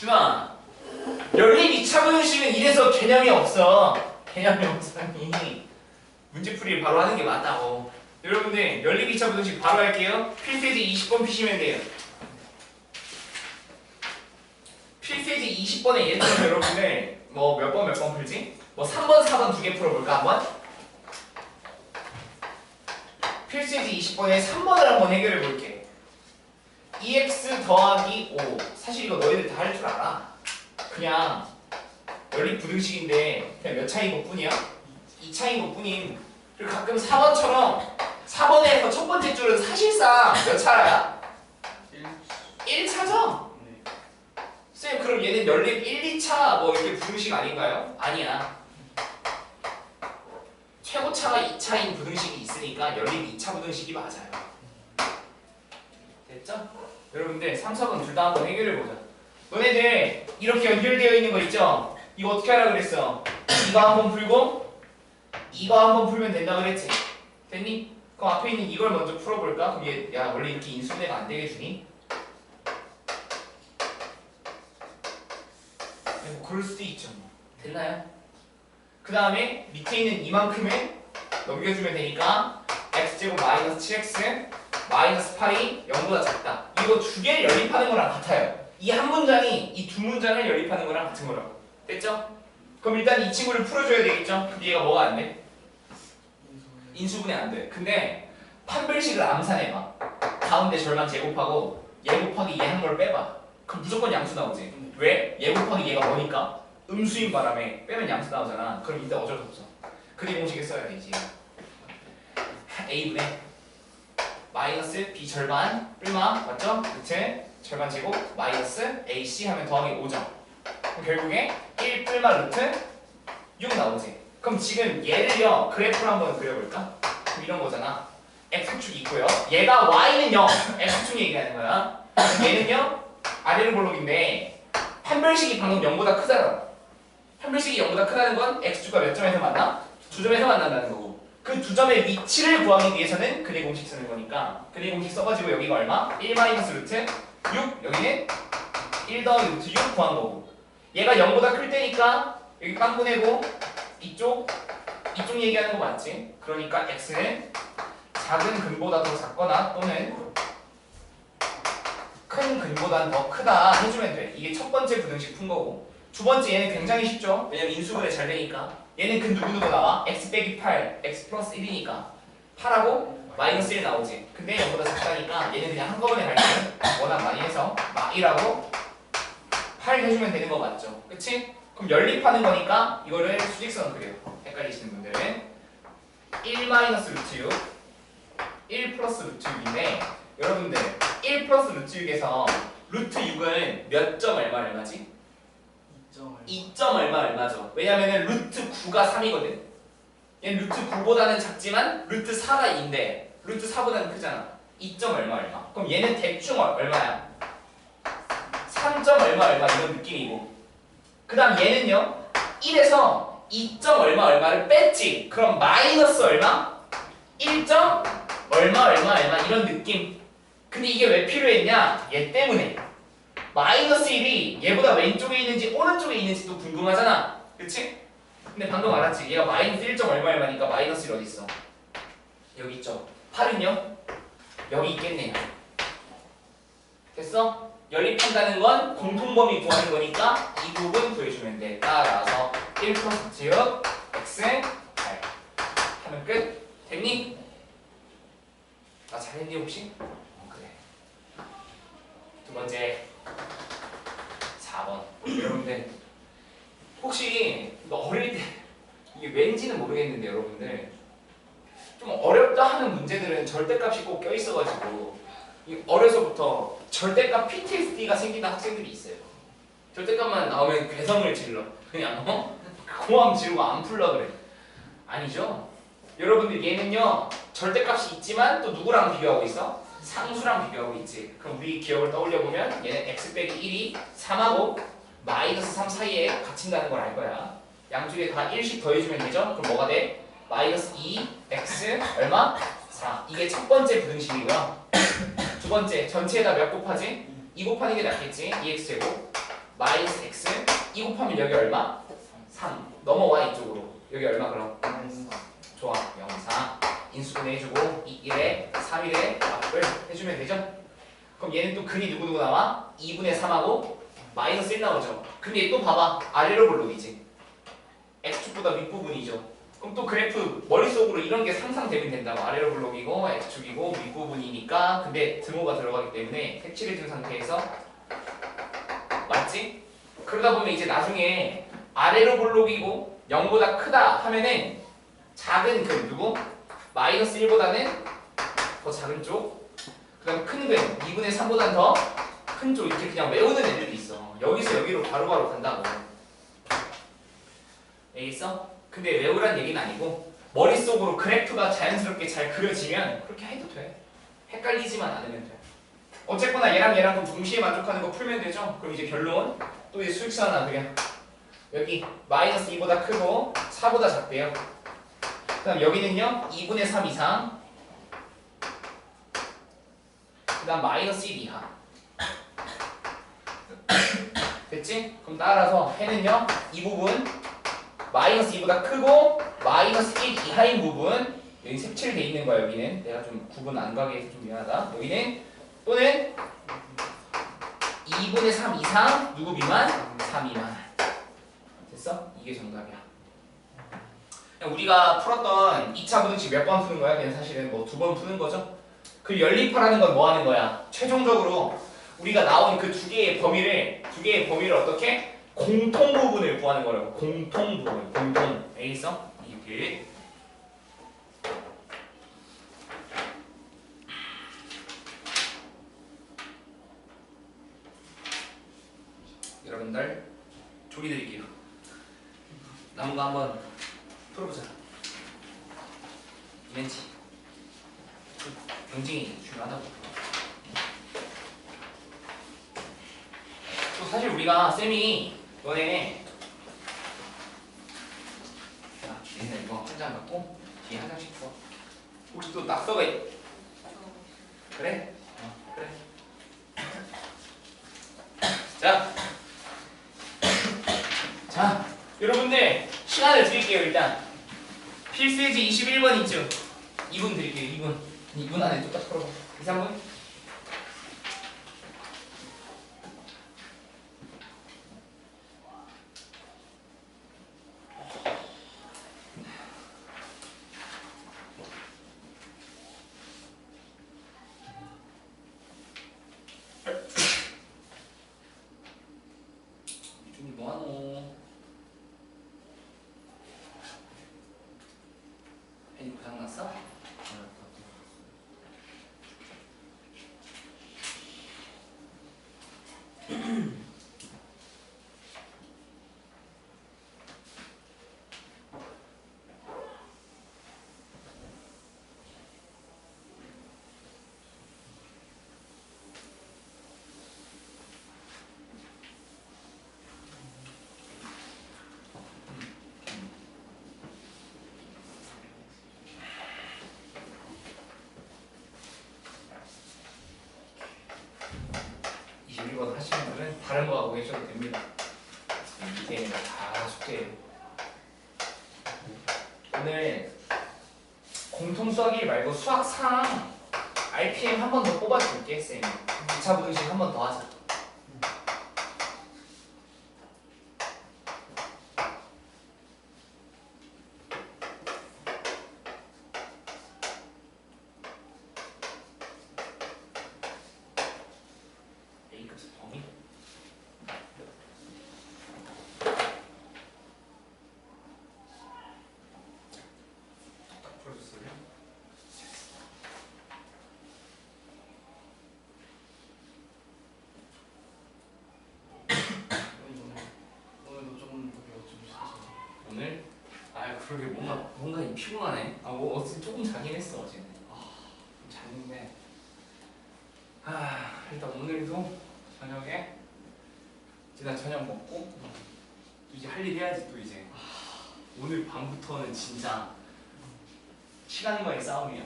준아 열립 2차 분식은 이래서 개념이 없어 개념이 없으니 문제풀이를 바로 하는 게 맞다고 여러분들 열립 2차 분식 바로 할게요 필페이지 20번 피시면 돼요 필페이지 20번에 예를 들어서 여러분들 뭐 몇 번 몇 번 풀지? 뭐 3번 4번 두 개 풀어볼까 한번? 필수지 20번에 3번을 한번 해결해 볼게. EX 더하기 5. 사실 이거 너희들 다 할 줄 알아. 그냥 연립 부등식인데 그냥 몇 차인 것 뿐이야? 2차인 것 뿐임. 그리고 가끔 4번처럼 4번에서 첫 번째 줄은 사실상 몇 차야? 1차죠? 쌤 그럼 얘는 연립 1, 2차 뭐 이렇게 부등식 아닌가요? 아니야. 최고차가 2차인 부등식이 있으니까 연립 2차 부등식이 맞아요. 됐죠? 여러분들 3, 4번 둘 다 한번 해결해 보자. 너네들 이렇게 연결되어 있는 거 있죠? 이거 어떻게 하라 그랬어? 이거 한번 풀고 이거 한번 풀면 된다 그랬지? 됐니? 그럼 앞에 있는 이걸 먼저 풀어볼까? 얘, 야 원래 이렇게 인수분해가 안 되게 주니? 네, 뭐 그럴 수도 있죠. 뭐. 됐나요? 그 다음에 밑에 있는 이만큼을 넘겨주면 되니까 x제곱 마이너스 7x 마이너스 8이 0보다 작다. 이거 두 개를 연립하는 거랑 같아요. 이 한 문장이 이 두 문장을 연립하는 거랑 같은 거라고. 됐죠? 그럼 일단 이 친구를 풀어줘야 되겠죠? 근데 얘가 뭐가 안 돼? 인수분해 안 돼. 근데 판별식을 암산해봐. 가운데 절반 제곱하고 얘 곱하기 얘 한 걸 빼봐. 그럼 무조건 양수 나오지. 왜? 얘 곱하기 얘가 뭐니까? 음수인 바람에 빼면 양수 나오잖아. 그럼 이때 어쩔 수 없어. 그리 공식에 써야 되지. a분의 마이너스 b 절반 뿔마 맞죠? 그치? 절반 제곱 마이너스 ac 하면 더하기 5점. 그럼 결국에 1 뿔마 루트 6 나오지. 그럼 지금 얘를요 그래프로 한번 그려볼까? 그럼 이런 거잖아. x축 있고요. 얘가 y는 0. x축 얘기하는 거야. 얘는요 아래로 볼록인데 판별식이 방금 0보다 크잖아. 판별식이 0보다 크다는 건 x축과 몇 점에서 만나? 두 점에서 만난다는 거고 그 두 점의 위치를 구하기 위해서는 그리 공식 쓰는 거니까 그리 공식 써가지고 여기가 얼마? 1 마이너스 루트 6 여기는 1 더하기 루트 6 구한 거고 얘가 0보다 클 때니까 여기 깜 보내고 이쪽 이쪽 얘기하는 거 맞지? 그러니까 x는 작은 근보다 더 작거나 또는 큰 근보다 더 크다 해주면 돼 이게 첫 번째 부등식 푼 거고 두 번째 얘는 굉장히 쉽죠? 왜냐면 인수분해 잘 되니까 얘는 그 누구누구 나와? x 빼기 8, x 플러스 1이니까 8하고 마이너스 1 나오지 근데 0보다 작다니까 얘는 그냥 한꺼번에 갈 때는 워낙 많이 해서 막 1하고 8 해주면 되는 거 맞죠? 그치? 그럼 연립하는 거니까 이거를 수직선 그려요 헷갈리시는 분들은 1 마이너스 루트 6 1 플러스 루트 6인데 여러분들 1 플러스 루트 6에서 루트 6은 몇 점 얼마 얼마지? 2점 얼마 얼마죠. 왜냐면은 루트 9가 3이거든. 얘는 루트 9보다는 작지만 루트 4가 2인데 루트 4보다는 크잖아. 2점 얼마 얼마. 그럼 얘는 대충 얼- 얼마야? 3점 얼마 얼마 이런 느낌이고. 그 다음 얘는요. 1에서 2점 얼마 얼마를 뺐지. 그럼 마이너스 얼마? 1점 얼마 얼마 얼마 이런 느낌. 근데 이게 왜 필요했냐? 얘 때문에. 마이너스 1이 얘보다 왼쪽에 있는지 오른쪽에 있는지도 궁금하잖아. 그치? 근데 방금 알았지? 얘가 마이너스 1점 얼마 얼마니까 마이너스 1 어디 있어? 여기 있죠. 8은요? 여기 있겠네요. 됐어? 연립한다는 건 공통범위 구하는 거니까 이 부분 구해주면 돼. 따라서 1 플러스 지역 x 8 하면 끝. 됐니? 나 잘했니 혹시? 어, 그래. 두 번째 4번. 여러분들 혹시 너 어릴 때 이게 왠지는 모르겠는데 여러분들 좀 어렵다 하는 문제들은 절대값이 꼭 껴있어가지고 이 어려서부터 절대값 PTSD가 생기는 학생들이 있어요. 절대값만 나오면 괴성을 질러. 그냥 어? 고함 지르고 안 풀려 그래. 아니죠? 여러분들 얘는요 절대값이 있지만 또 누구랑 비교하고 있어? 상수랑 비교하고 있지. 그럼 우리 기억을 떠올려 보면 얘는 x 빼기 1이 3하고 마이너스 3 사이에 갇힌다는 걸 알 거야. 양쪽에 다 1씩 더해주면 되죠? 그럼 뭐가 돼? 마이너스 2 x 얼마? 4. 이게 첫 번째 부등식이고요. 두 번째 전체에다 몇 곱하지? 2 곱하는 게 낫겠지? 2x 제곱 마이너스 x 이 곱하면 여기 얼마? 3 넘어와 이쪽으로 여기 얼마 그럼? 좋아 0, 4 인수분해 해주고 1에 3일에 합을 해주면 되죠? 그럼 얘는 또 근이 누구누구 나와? 2분의 3하고 마이너스 1 나오죠 근데 또 봐봐 아래로 볼록이지 x축보다 윗부분이죠 그럼 또 그래프 머릿속으로 이런 게 상상되면 된다고 아래로 블록이고 x축이고 윗부분이니까 근데 등호가 들어가기 때문에 색칠해준 상태에서 맞지? 그러다 보면 이제 나중에 아래로 블록이고 0보다 크다 하면은 작은 근 누구? 마이너스 1보다는 더 작은 쪽. 그 다음 큰근 2분의 3보다는 더 큰 쪽. 이렇게 그냥 외우는 애들도 있어. 여기서 여기로 바로바로 간다고. 알겠어? 근데 외우란 얘기는 아니고 머릿속으로 그래프가 자연스럽게 잘 그려지면 그렇게 해도 돼. 헷갈리지만 않으면 돼. 어쨌거나 얘랑 얘랑 동시에 만족하는 거 풀면 되죠? 그럼 이제 결론. 또 이제 수익선 하나 그냥 여기 마이너스 2보다 크고 4보다 작대요 그 다음 여기는요? 2분의 3 이상. 그 다음 마이너스 1 이하. 됐지? 그럼 따라서 해는요? 이 부분 마이너스 2보다 크고 마이너스 1 이하인 부분 여기 색칠돼 있는 거야 여기는. 내가 좀 구분 안 가게 해서 좀 미안하다. 여기는 또는 2분의 3 이상 누구 미만? 3 미만. 됐어? 이게 정답이야 우리가 풀었던 2차 부등식 몇 번 푸는 거야? 그냥 사실은 뭐 두 번 푸는 거죠 그 연립하라는 건 뭐 하는 거야? 최종적으로 우리가 나온 그 두 개의 범위를 두 개의 범위를 어떻게? 공통 부분을 구하는 거라고 공통 부분 공통 알겠어? 이게 여러분들 조기 드릴게요 거 한번 풀어보자. 이벤치 굉장히 중요하다고. 또 사실 우리가 쌤이 너네 자 얘는 이거 한 장 갖고 뒤에 한 장씩 줘. 우리 또 낙서가 있... 그래? 어, 그래. 자. 자, 여러분들 시간을 드릴게요 일단 필수예지 21번 있죠? 2분 드릴게요 2분. 2분 안에 똑같이 풀어봐. 2, 3분 이준이 뭐하노 펜이 고장났어? 이 21번 하시는 분은 다른 거 하고 계셔도 됩니다. 밑에는 다 숙제예요. 오늘 공통 수학이 말고 수학 상황 RPM 한 번 더 뽑아줄게 쌤. 2차 부등식 한 번 더 하자. A급 범위? 딱 풀어줬어요. 오늘도 조금 더 배워주고 싶어서 오늘 아 그러게 뭔가 뭔가 이 피곤하네. 아뭐 어쨌든 조금 자긴 했어 어제는. 아, 좀 잤는데. 아 일단 오늘도 저녁에 나 저녁 먹고 또 이제 할 일 해야지 또 이제. 오늘 밤부터는 진짜 시간과의 싸움이야.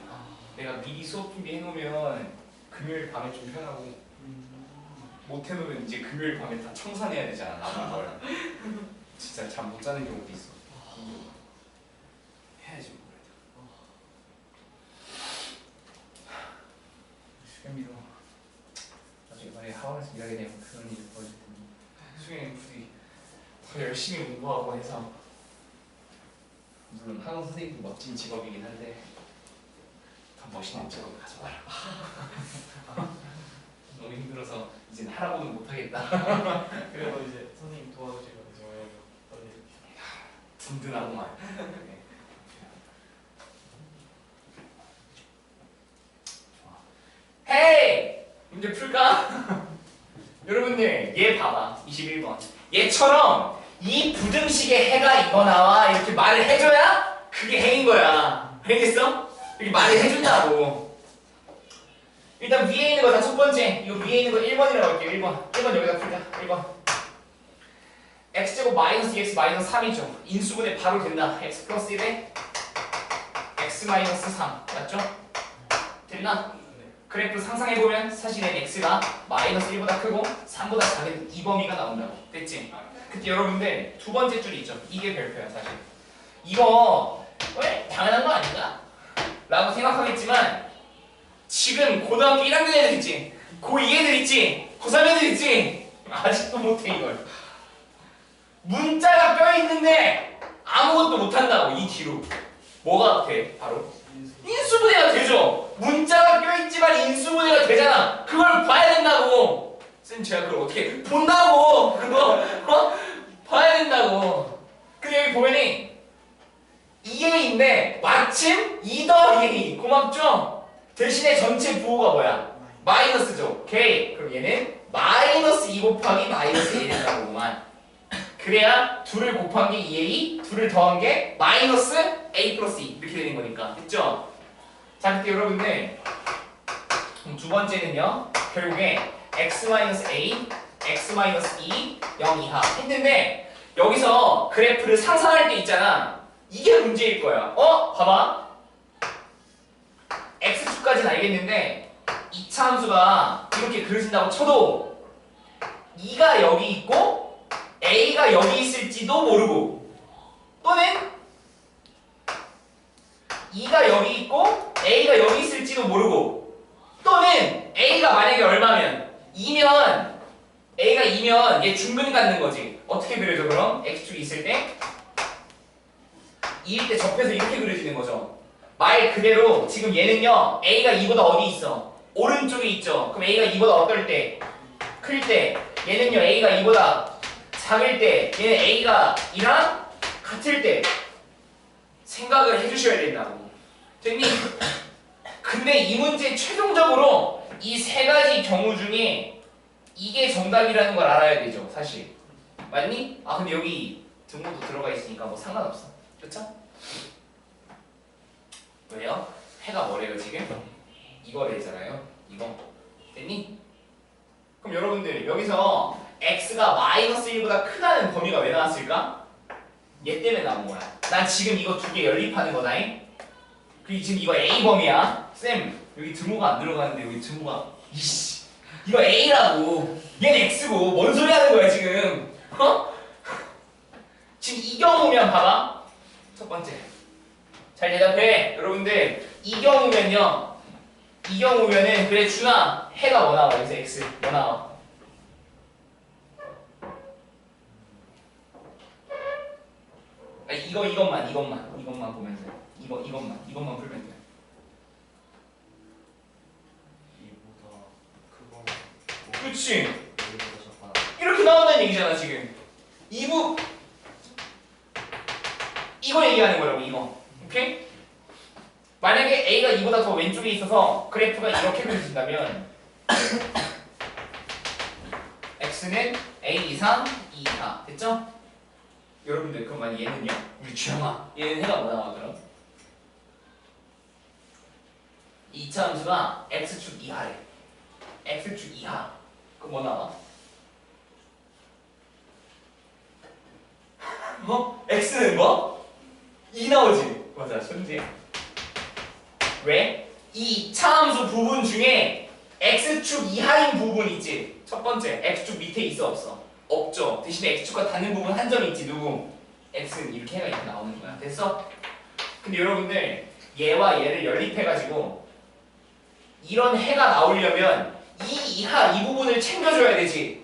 내가 미리 수업 준비 해 놓으면 금요일 밤에 좀 편하고 못 해놓으면 이제 금요일 밤에 다 청산해야 되잖아 남은 걸 진짜 잠 못 자는 경우도 있어 해야지 뭐 그래도. 수경이도 나중에 만약에 하원에서 일하게 되면 그런 일이 벌어질 텐데 수경이 부디 더 열심히 공부하고 해서 물론 학원 선생님도 멋진 직업이긴 한데 더 멋있는 직업을 가져와라. 너무 힘들어서 이젠 하라고는 못하겠다. 그래도 이제 선생님 도와주시면 저희가 빨리 든든하구만 네. 좋아. 헤이! 문제 풀까? 여러분들 얘 봐봐. 21번. 얘처럼 이 부등식의 해가 이거 나와? 이렇게 말을 해줘야 그게 해인 거야. 알겠어? 이렇게 말을 해준다고. 일단 위에 있는 거 다 첫 번째. 이거 위에 있는 거 1번이라고 할게요. 1번. 1번 여기다 풀자. 1번. X제곱 마이너스 2x 마이너스 3이죠. 인수분해 바로 된다. X 플러스 1에 x 마이너스 3 맞죠? 됐나? 그래프 상상해보면 사실은 x가 마이너스 1보다 크고 3보다 작은 이 범위가 나온다고. 됐지? 그때 여러분들 두 번째 줄이 있죠. 이게 별표야 사실. 이거 왜 당연한 거 아닌가? 라고 생각하겠지만 지금 고등학교 1학년 애들 있지? 고2 애들 있지? 고3 애들 있지? 아직도 못해 이걸. 문자가 껴있는데 아무것도 못한다고 이 뒤로. 뭐가 돼 바로 인수분해가 되죠. 문자가 껴있지만 인수분해가 되잖아. 그걸 봐야 된다고. 쌤 제가 그걸 어떻게 본다고 그거 어? 봐야 된다고. 근데 여기 보면은 2A인데 마침 2 더하기 A 고맙죠? 대신에 전체 부호가 뭐야? 마이너스죠. K. 그럼 얘는 마이너스 2 곱하기 마이너스 1 된다고만. 그래야 둘을 곱한 게 2A, 둘을 더한 게 마이너스 A 플러스 2 이렇게 되는 거니까. 됐죠? 자, 그때 여러분들 두 번째는요. 결국에 x-a, x-2, 0 이하 했는데 여기서 그래프를 상상할 때 있잖아. 이게 문제일 거야. 어? 봐봐. x축까지는 알겠는데 2차 함수가 이렇게 그려진다고 쳐도 2가 여기 있고 a가 여기 있을지도 모르고 또는 2가 여기 있고 A가 여기 있을지도 모르고 또는 A가 만약에 얼마면 2면 A가 2면 얘 중근 갖는 거지 어떻게 그려져 그럼? X축이 있을 때 2일 때 접해서 이렇게 그려지는 거죠 말 그대로 지금 얘는요 A가 2보다 어디 있어? 오른쪽에 있죠 그럼 A가 2보다 어떨 때? 클 때 얘는요 A가 2보다 작을 때 얘는 A가 2랑 같을 때 생각을 해주셔야 된다고 됐니? 근데 이 문제 최종적으로 이 세 가지 경우 중에 이게 정답이라는 걸 알아야 되죠, 사실. 맞니? 아 근데 여기 등호도 들어가 있으니까 뭐 상관없어. 그쵸? 왜요? 해가 뭐래요 지금? 이거 되잖아요. 이거. 됐니? 그럼 여러분들 여기서 x가 마이너스 1보다 크다는 범위가 왜 나왔을까? 얘 때문에 나온 거야. 난 지금 이거 두 개 연립하는 거다잉. 그 지금 이거 A 범위야. 쌤 여기 등호가 안 들어가는데 여기 등호가 이씨 이거 A라고. 얘는 X고 뭔 소리 하는 거야 지금? 어? 지금 이 경우면 봐봐. 첫 번째. 잘 대답해. 여러분들 이 경우면요. 이 경우면은 그래 준아 해가 뭐 나와 여기서 X 뭐 나와? 아 이거 이것만 이것만 이것만 보면 돼. 이거 이것만 이것만 풀면 돼. 이보다 그거 작다 이렇게 나온다는 얘기잖아 지금. 2부 이거 얘기하는 거라고 이거. 오케이? 만약에 A가 2보다 더 왼쪽에 있어서 그래프가 이렇게 그려진다면 X는 A 이상 2 이하 됐죠? 여러분들 그럼 만약 얘는요? 우리 주영아 얘는 해가 뭐 나와 그럼? 2차 함수가 X축 이하래 X축 이하 뭐 나와? 어? X는 뭐? 2 나오지? 맞아, 천재. 왜? 이 차함수 부분 중에 x축 이하인 부분 있지 첫 번째 x축 밑에 있어 없어 없죠 대신에 x축과 닿는 부분 한점 있지 누구 x는 이렇게 해가 이렇게 나오는 거야 됐어? 근데 여러분들 얘와 얘를 연립해가지고 이런 해가 나오려면 이 이하 이 부분을 챙겨줘야 되지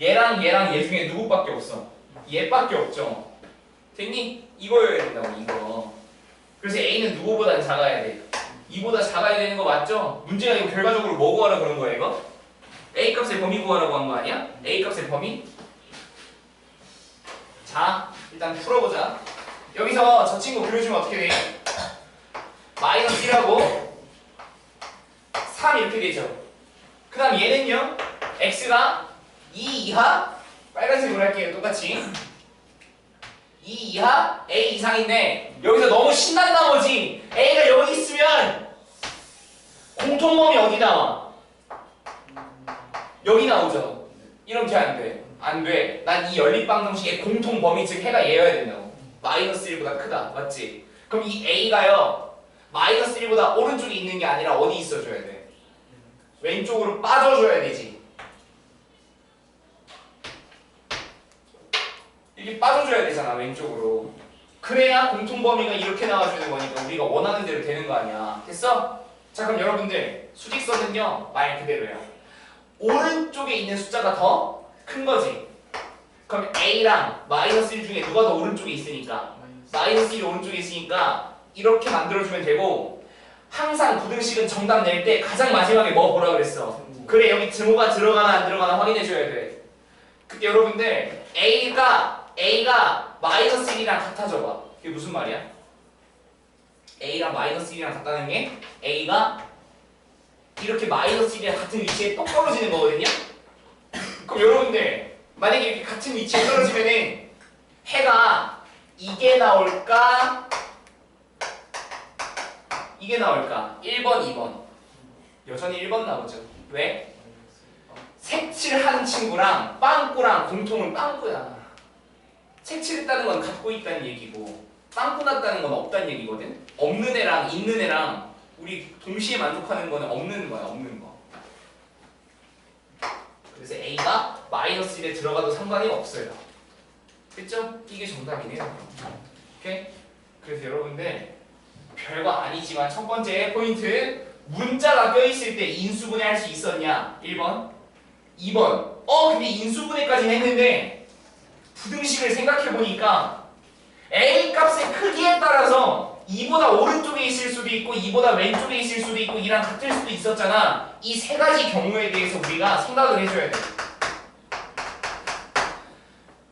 얘랑 얘랑 얘 중에 누구밖에 없어 얘밖에 없죠 됐니? 이거여야 된다고 이거 그래서 A는 누구보다 작아야 돼 이보다 작아야 되는 거 맞죠? 문제가 이거 결과적으로 뭐 구하라 그런 거야 이거? A 값의 범위 구하라고 한 거 아니야? A 값의 범위? 자 일단 풀어보자 여기서 저 친구 그려주면 어떻게 돼? 마이너스 1하고 3 이렇게 되죠 그 다음 얘는요? X가 2 이하? 빨간색으로 할게요. 똑같이. 2 이하? A 이상인데 여기서 너무 신난 나머지. A가 여기 있으면 공통범위 어디 나와? 여기 나오죠. 이렇게 안 돼. 안 돼. 난 이 연립방정식의 공통범위 즉 해가 얘여야 된다고. 마이너스 1보다 크다. 맞지? 그럼 이 a가요? 마이너스 1보다 오른쪽에 있는 게 아니라 어디 있어줘야 돼? 왼쪽으로 빠져줘야 되지. 이게 빠져줘야 되잖아 왼쪽으로. 그래야 공통 범위가 이렇게 나와주는 거니까 우리가 원하는 대로 되는 거 아니야. 됐어? 자 그럼 여러분들 수직선은요 말 그대로야 오른쪽에 있는 숫자가 더 큰 거지. 그럼 A랑 마이너스 1 중에 누가 더 오른쪽에 있으니까? 마이너스 1이 오른쪽에 있으니까 이렇게 만들어주면 되고 항상 부등식은 정답 낼 때 가장 마지막에 뭐 보라 그랬어 그래 여기 증오가 들어가나 안 들어가나 확인해줘야 돼 그때 여러분들 A가 A가 마이너스 1이랑 같아져봐 그게 무슨 말이야? A랑 마이너스 1이랑 같다는 게 A가 이렇게 마이너스 1이랑 같은 위치에 똑 떨어지는 거거든요 그럼 여러분들 만약에 이렇게 같은 위치에 떨어지면은 해가 이게 나올까? 이게 나올까? 1번, 2번 여전히 1번 나오죠 왜? 색칠한 친구랑 빵꾸랑 공통은 빵꾸야. 색칠했다는 건 갖고 있다는 얘기고 빵꾸 났다는 건 없다는 얘기거든. 없는 애랑 있는 애랑 우리 동시에 만족하는 거는 없는 거야, 없는 거. 그래서 A가 마이너스 1에 들어가도 상관이 없어요. 됐죠? 이게 정답이네요. 오케이? 그래서 여러분들 별거 아니지만 첫 번째 포인트 문자가 껴있을 때 인수분해 할 수 있었냐? 1번 2번 어 근데 인수분해까지는 했는데 부등식을 생각해보니까 A 값의 크기에 따라서 2보다 오른쪽에 있을 수도 있고 2보다 왼쪽에 있을 수도 있고 이랑 같을 수도 있었잖아 이 세 가지 경우에 대해서 우리가 생각을 해줘야 돼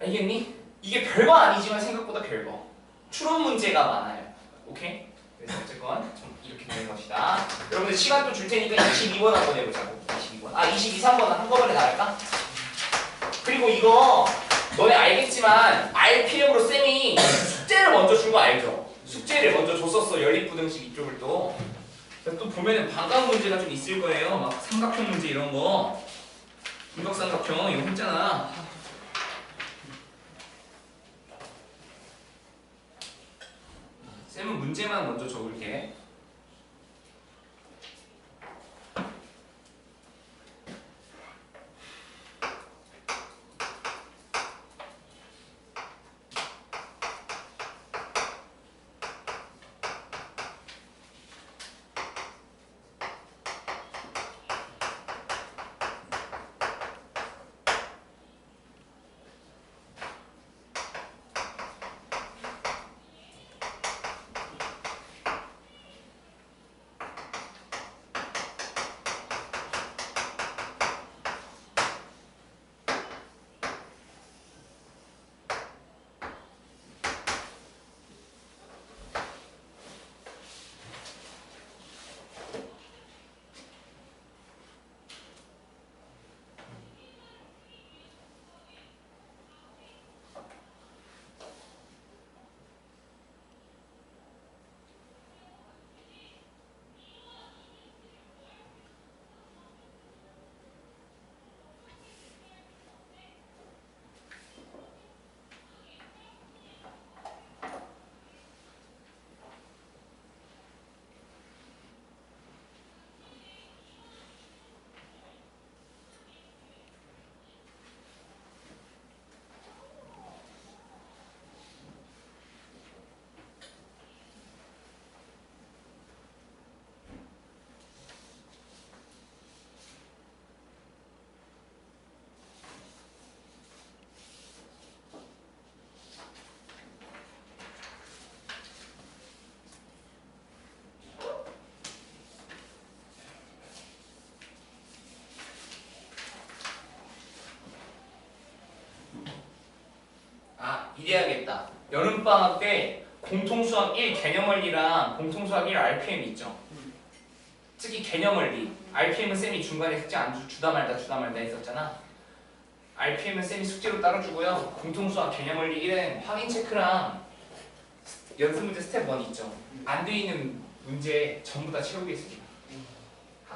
알겠니? 이게 별거 아니지만 생각보다 별거 추론 문제가 많아요 오케이? 그래서 어쨌건 좀 이렇게 되는 것이다. 여러분들 시간 또줄 테니까 22번 한번 해보자고. 22번. 아 22, 3번은 한꺼번에 나갈까? 그리고 이거 너네 알겠지만 RPM으로 쌤이 숙제를 먼저 준 거 알죠? 숙제를 먼저 줬었어. 연립부등식 이쪽을 또. 또 보면은 반감 문제가 좀 있을 거예요. 막 삼각형 문제 이런 거. 분각삼각형 이거 했잖아 쌤은 문제만 먼저 적을게 여름방학 때 공통수학 1 개념원리랑 공통수학 1 RPM 있죠. 특히 개념원리. RPM은 쌤이 중간에 숙제 안 주, 주다 말다 주다 말다 했었잖아. RPM은 쌤이 숙제로 따로 주고요. 공통수학 개념원리 1은 확인 체크랑 연습 문제 스텝 1 있죠. 안 돼 있는 문제 전부 다 채우겠습니다.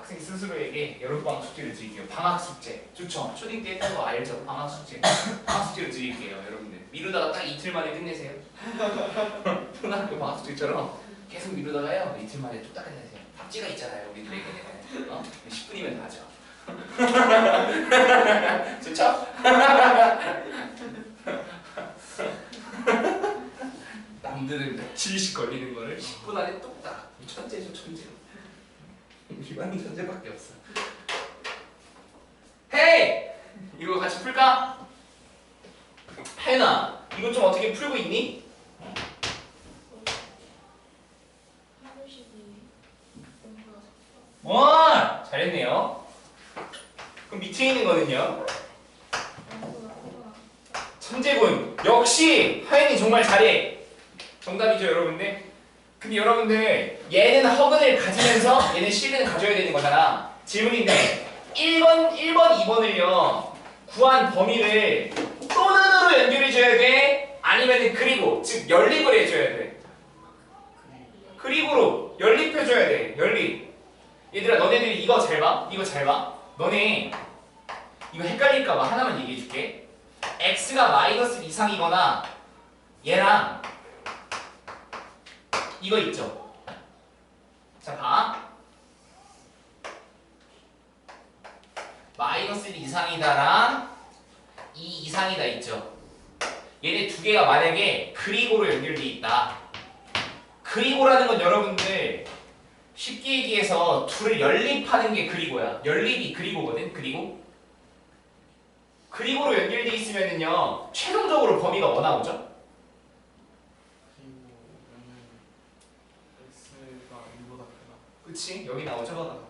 학생 스스로에게 여름방학 숙제를 드릴게요. 방학 숙제. 좋죠. 초딩 때 했던 거 알죠? 방학 숙제. 방학 숙제를 드릴게요, 여러분들. 미루다가 딱 이틀 만에 끝내세요. 초등학교 방학 숙제처럼 계속 미루다가요. 이틀 만에 뚝딱 끝내세요. 답지가 있잖아요, 우리들에게는. 어? 10분이면 다죠. 좋죠? 남들은 며칠씩 걸리는 거를 10분 안에 뚝딱. 천재죠, 천재. 이만 천재밖에 없어. 헤이! 이거 같이 풀까? 혜나, 이거 좀 어떻게 풀고 있니? 와, 잘했네요. 그럼 밑에 있는 거는요? 천재군. 역시 하연이 정말 잘해. 정답이죠, 여러분들. 근데 여러분들 얘는 허근을 가지면서 얘는 실근을 가져야 되는 거잖아. 질문인데 1번, 1번, 2번을요. 구한 범위를 또는으로 연결해 줘야 돼. 아니면은 그리고 즉 연립을 해 줘야 돼. 그리고로 연립해 줘야 돼. 연립. 얘들아 너네들이 이거 잘 봐. 이거 잘 봐. 너네 이거 헷갈릴까 봐 하나만 얘기해 줄게. x가 마이너스 이상이거나 얘랑 이거 있죠. 자, 봐. 마이너스 1 이상이다랑 2 이상이다 있죠. 얘네 두 개가 만약에 그리고로 연결돼 있다. 그리고라는 건 여러분들 쉽게 얘기해서 둘을 연립하는 게 그리고야. 연립이 그리고거든. 그리고 그리고로 연결돼 있으면은요 최종적으로 범위가 뭐 나오죠? 그리고 얘는 x가 1보다 크다. 그치 여기 나오죠?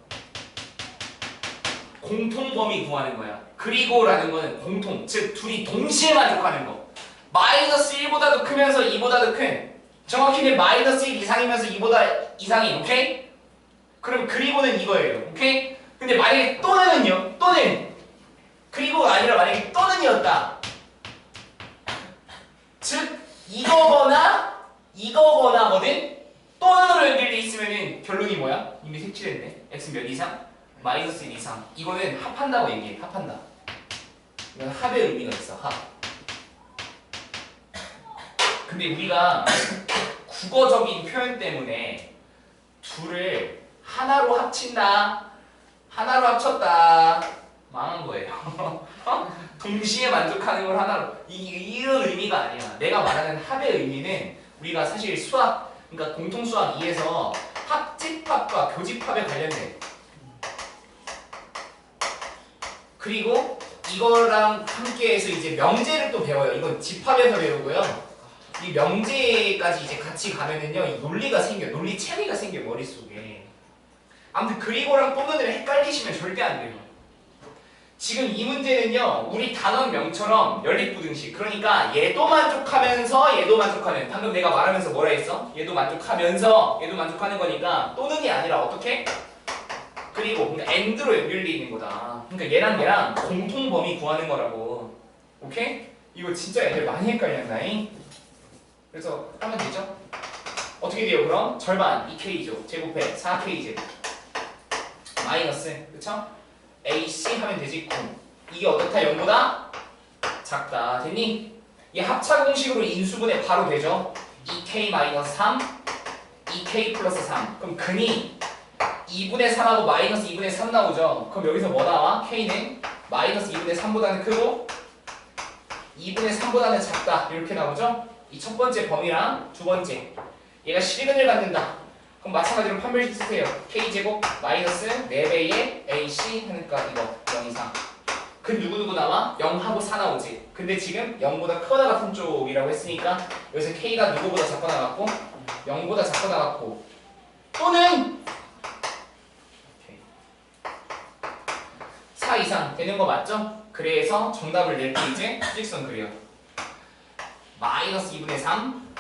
공통 범위 구하는 거야. 그리고라는 거는 공통, 즉 둘이 동시에 만족하는 거. 마이너스 1보다도 크면서 2보다도 큰. 정확히는 마이너스 1 이상이면서 2보다 이상이, 오케이? 그럼 그리고는 이거예요, 오케이? 근데 만약에 또는은요, 또는 그리고가 아니라 만약에 또는이었다. 즉 이거거나 이거거나거든. 또는으로 연결돼 있으면은 결론이 뭐야? 이미 색칠했네. x 몇 이상? 마이너스 1 이상. 이거는 합한다고 얘기해. 합한다. 이건 합의 의미가 있어. 합. 근데 우리가 국어적인 표현 때문에 둘을 하나로 합친다. 하나로 합쳤다. 망한 거예요. 어? 동시에 만족하는 걸 하나로. 이, 이런 의미가 아니야. 내가 말하는 합의 의미는 우리가 사실 수학, 그러니까 공통수학 2에서 합집합과 교집합에 관련돼. 그리고 이거랑 함께해서 이제 명제를 또 배워요. 이건 집합에서 배우고요. 이 명제까지 이제 같이 가면은요, 이 논리가 생겨, 논리 체리가 생겨 머릿 속에. 아무튼 그리고랑 또는을 헷갈리시면 절대 안 돼요. 지금 이 문제는요, 우리 단원명처럼 연립부등식. 그러니까 얘도 만족하면서 얘도 만족하는. 방금 내가 말하면서 뭐라 했어? 얘도 만족하면서 얘도 만족하는 거니까 또는이 아니라 어떻게? 그리고 그러니까 and로 연결돼 있는 거다. 그러니까 얘랑 얘랑 공통 범위 구하는 거라고. 오케이? 이거 진짜 애들 많이 헷갈렸나잉? 그래서 하면 되죠? 어떻게 돼요 그럼? 절반 2k죠. 제곱해 4k 제곱. 마이너스 그쵸? AC 하면 되지 9. 이게 어떻다 0보다 작다. 됐니? 이 합차 공식으로 인수분해 바로 되죠. 2k 마이너스 3, 2k 플러스 3. 그럼 근이 2분의 3하고 마이너스 2분의 3 나오죠. 그럼 여기서 뭐 나와? k는 마이너스 2분의 3보다는 크고 2분의 3보다는 작다. 이렇게 나오죠. 이 첫 번째 범위랑 두 번째 얘가 실근을 갖는다. 그럼 마찬가지로 판별식 쓰세요. k제곱 마이너스 4배의 ac 하니까 이거 0 이상. 그 누구누구 나와? 0하고 4 나오지. 근데 지금 0보다 크거나 같은 쪽이라고 했으니까 여기서 k가 누구보다 작거나 같고 0보다 작거나 같고 또는 4 이상 되는 거 맞죠? 그래서 정답을 낼 때 이제 수직선 그려. 마이너스 2분의 3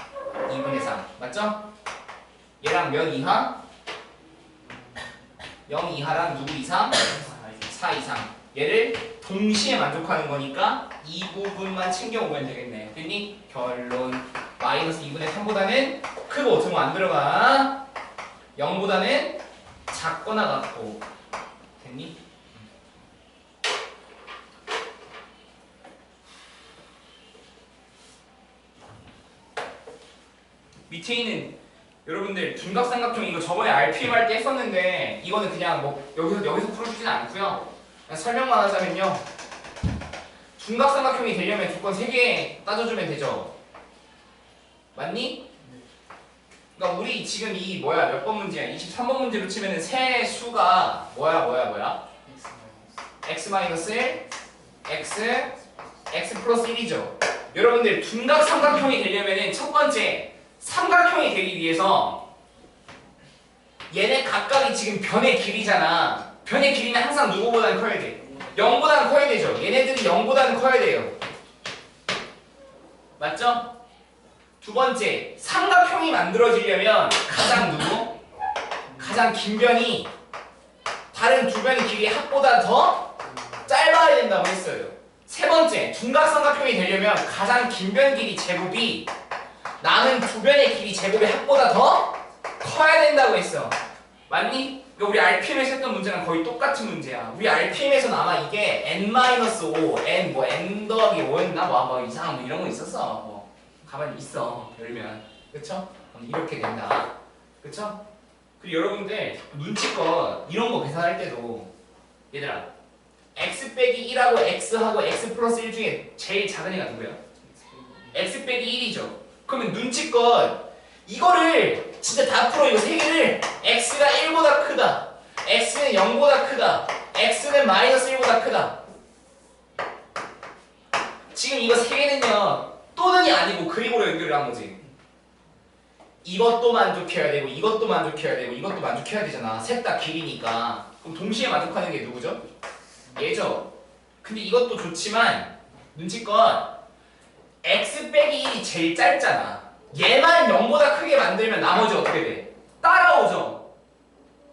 2분의 3 맞죠? 얘랑 몇 이하? 0 이하랑 누구 이상? 4 이상 얘를 동시에 만족하는 거니까 이 부분만 챙겨오면 되겠네 됐니? 결론 마이너스 2분의 3보다는 크고 어떻게 안 들어가 0보다는 작거나 같고 됐니? 밑에 있는 여러분들 둔각삼각형 이거 저번에 RPM 할 때 했었는데 이거는 그냥 뭐 여기서 여기서 풀어주진 않고요. 설명만 하자면요. 둔각삼각형이 되려면 조건 3개 따져주면 되죠. 맞니? 그러니까 우리 지금 이 뭐야 몇 번 문제야? 23번 문제로 치면은 세 수가 뭐야 뭐야 뭐야? x 마이너스 1, x, x 플러스 1이죠. 여러분들 둔각 삼각형이 되려면은 첫 번째 삼각형이 되기 위해서 얘네 각각이 지금 변의 길이잖아. 변의 길이는 항상 누구보다는 커야 돼. 0보다는 커야 되죠. 얘네들은 0보다는 커야 돼요. 맞죠? 두 번째, 삼각형이 만들어지려면 가장 누구? 가장 긴 변이 다른 두 변의 길이 합보다 더 짧아야 된다고 했어요. 세 번째, 둔각삼각형이 되려면 가장 긴 변 길이 제곱이 남은 두 변의 길이 제곱의 합보다 더 커야 된다고 했어. 맞니? 그러니까 우리 RPM에서 했던 문제랑 거의 똑같은 문제야. 우리 RPM에서는 아마 이게 n-5, n 뭐 n 더하기 5였나 뭐, 뭐 이상한 뭐 이런 거 있었어. 뭐 가만히 있어. 열면. 그쵸? 그럼 이렇게 된다. 그쵸? 그리고 여러분들 눈치껏 이런 거 계산할 때도 얘들아 x 빼기 1하고 x하고 x 플러스 1 중에 제일 작은 애가 누구야? x 빼기 1이죠. 그러면 눈치껏 이거를 진짜 다 풀어 이거 세 개를 x가 1보다 크다. x는 0보다 크다. x는 마이너스 1보다 크다. 지금 이거 세 개는요 또는이 아니고 그리고로 연결을 한 거지. 이것도 만족해야 되고 이것도 만족해야 되고 이것도 만족해야 되잖아. 셋 다 길이니까. 그럼 동시에 만족하는 게 누구죠? 얘죠. 근데 이것도 좋지만 눈치껏 x 빼기 1이 제일 짧잖아. 얘만 0보다 크게 만들면 나머지 어떻게 돼? 따라오죠.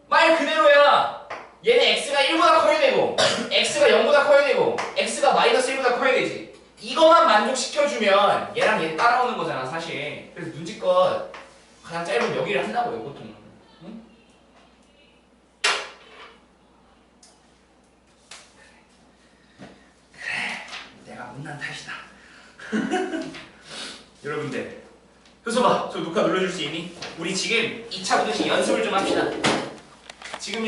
말 그대로야. 얘는 x가 1보다 커야 되고 x가 0보다 커야 되고 x가 마이너스 1보다 커야 되지. 이거만 만족시켜주면 얘랑 얘 따라오는 거잖아 사실. 그래서 눈치껏 가장 짧은 여기를 한다고요 보통. 응? 내가 못난 탓이다. 여러분들 효소봐 저 녹화 눌러줄 수 있니? 우리 지금 2차 부등식 연습을 좀 합시다 지금요